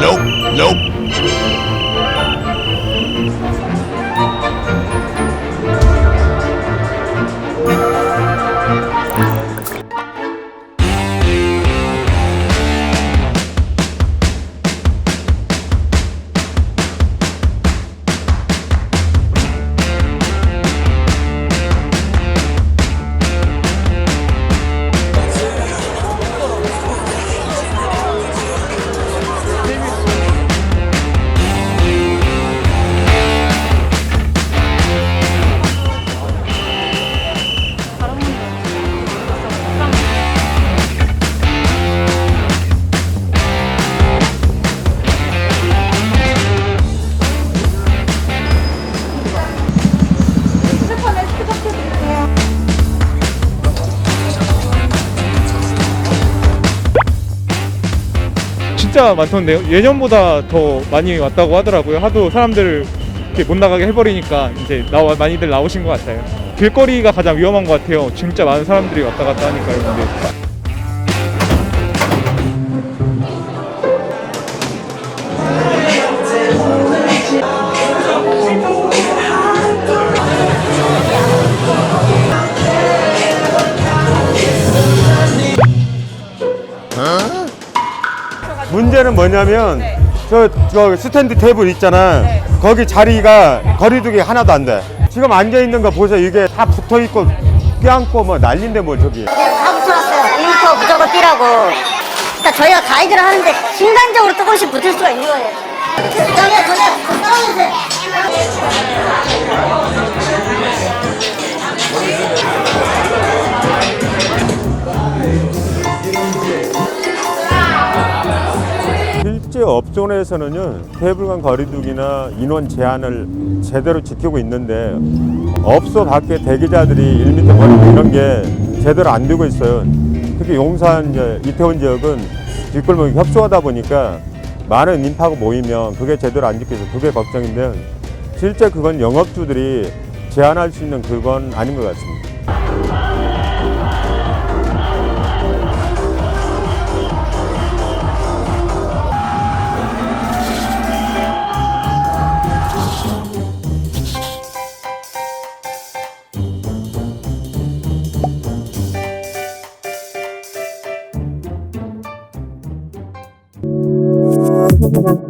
Nope, nope. 진짜 많던데요. 예년보다 더 많이 왔다고 하더라고요. 하도 사람들 이렇게 못 나가게 해버리니까 이제 나와 많이들 나오신 것 같아요. 길거리가 가장 위험한 것 같아요. 진짜 많은 사람들이 왔다 갔다 하니까요. 근데 문제는 뭐냐면 저, 저 스탠드 테이블 있잖아 거기 자리가 거리두기 하나도 안 돼 지금 앉아 있는 거 보세요 이게 다 붙어 있고 껴안고 뭐 난린데 뭐 저기 다 붙여놨어요. 1m 무조건 뛰라고. 그러니까 저희가 가이드를 하는데 순간적으로 조금씩 붙을 수가 있는 거예요. 저기요, 저기요, 떨어주세요. 실제 업종에서는요 테이블 간 거리두기나 인원 제한을 제대로 지키고 있는데 업소 밖에 대기자들이 1m 거리두기 이런 게 제대로 안 되고 있어요 특히 용산 이태원 지역은 뒷골목이 협소하다 보니까 많은 인파가 모이면 그게 제대로 안 지켜서 그게 걱정인데 실제 그건 영업주들이 제한할 수 있는 그건 아닌 것 같습니다. thank